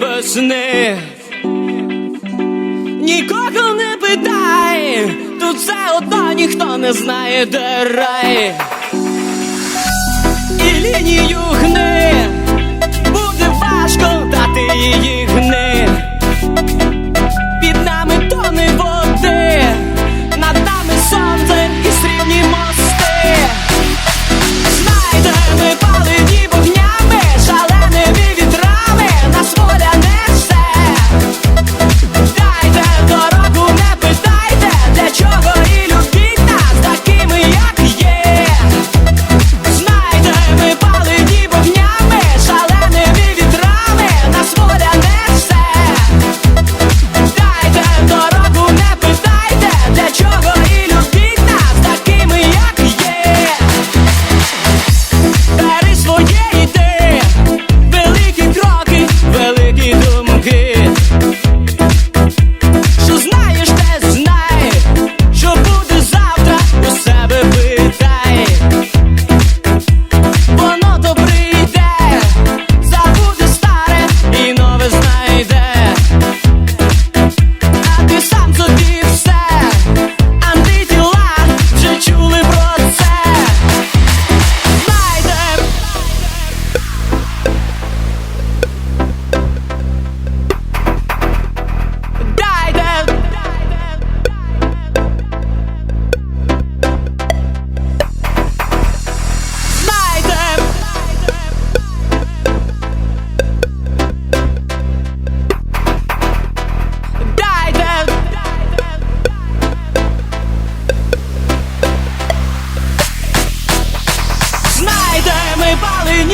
весни. Нікого не питай, тут все одно ніхто не знає, де рай.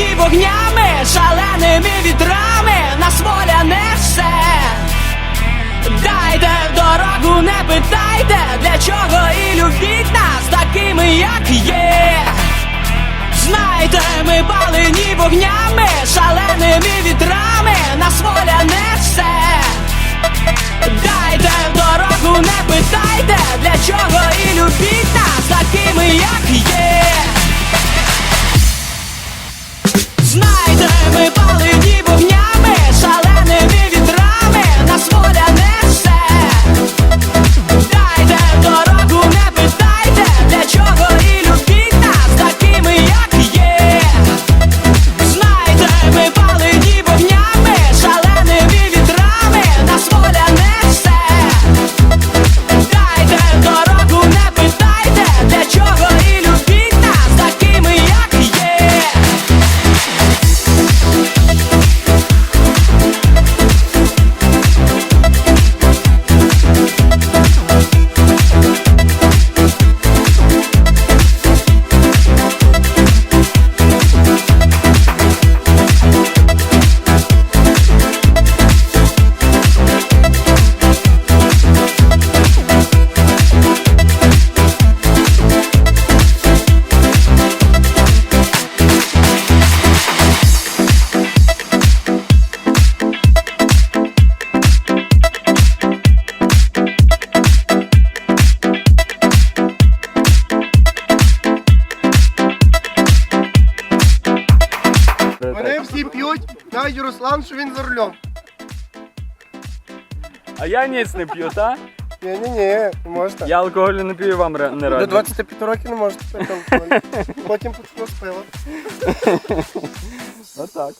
Палені вогнями, шаленими вітрами, нас воля несе. Дайте дорогу, не питайте, для чого і любіть нас такими, як є. Знайте, ми палені вогнями, шаленими вітрами, нас воля несе. Дайте в дорогу, не питайте, для чого і любіть навіть Руслан, що він за рулем. А я ніц не п'ю, та? Ні, ні, ні, не можете. Я алкоголю не п'ю і вам ре- не До раджу. 25 років не можете пити алкоголь. Потім почну з пива. Отак.